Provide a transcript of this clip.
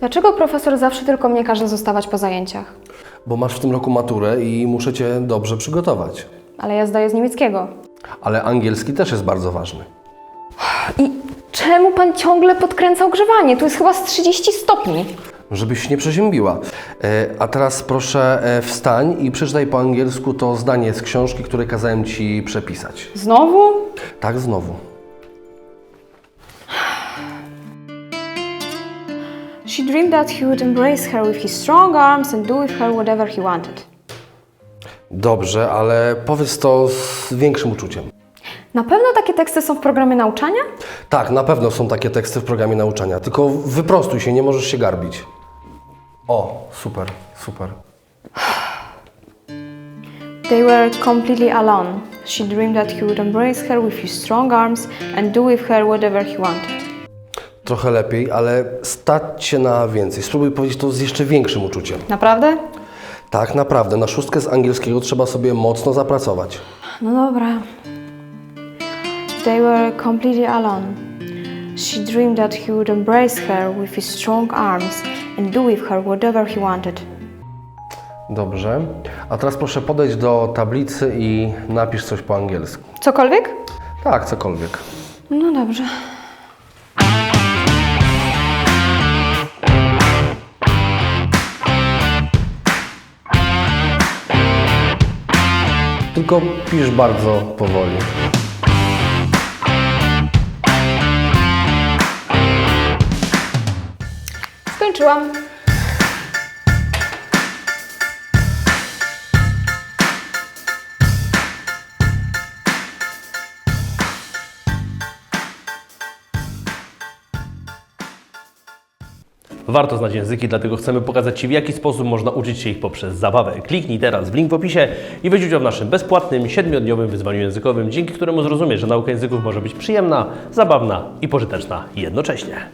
Dlaczego profesor zawsze tylko mnie każe zostawać po zajęciach? Bo masz w tym roku maturę i muszę Cię dobrze przygotować. Ale ja zdaję z niemieckiego. Ale angielski też jest bardzo ważny. I czemu pan ciągle podkręcał grzewanie? Tu jest chyba z 30 stopni. Żebyś nie przeziębiła. E, a teraz proszę e, wstań i przeczytaj po angielsku to zdanie z książki, które kazałem Ci przepisać. Znowu? Tak, znowu. She dreamed that he would embrace her with his strong arms and do with her whatever he wanted. Dobrze, ale powiedz to z większym uczuciem. Na pewno takie teksty są w programie nauczania? Tak, na pewno są takie teksty w programie nauczania, tylko wyprostuj się, nie możesz się garbić. O, super, super. They were completely alone. She dreamed that he would embrace her with his strong arms and do with her whatever he wanted. Trochę lepiej, ale stać się na więcej. Spróbuj powiedzieć to z jeszcze większym uczuciem. Naprawdę? Tak, naprawdę, na szóstkę z angielskiego trzeba sobie mocno zapracować. No dobra. They were completely alone. She dreamed that he would embrace her with his strong arms and do with her whatever he wanted. Dobrze. A teraz proszę podejść do tablicy i napisz coś po angielsku. Cokolwiek? Tak, cokolwiek. No dobrze. Tylko pisz bardzo powoli. Skończyłam. Warto znać języki, dlatego chcemy pokazać Ci, w jaki sposób można uczyć się ich poprzez zabawę. Kliknij teraz w link w opisie i weź udział w naszym bezpłatnym, 7-dniowym wyzwaniu językowym, dzięki któremu zrozumiesz, że nauka języków może być przyjemna, zabawna i pożyteczna jednocześnie.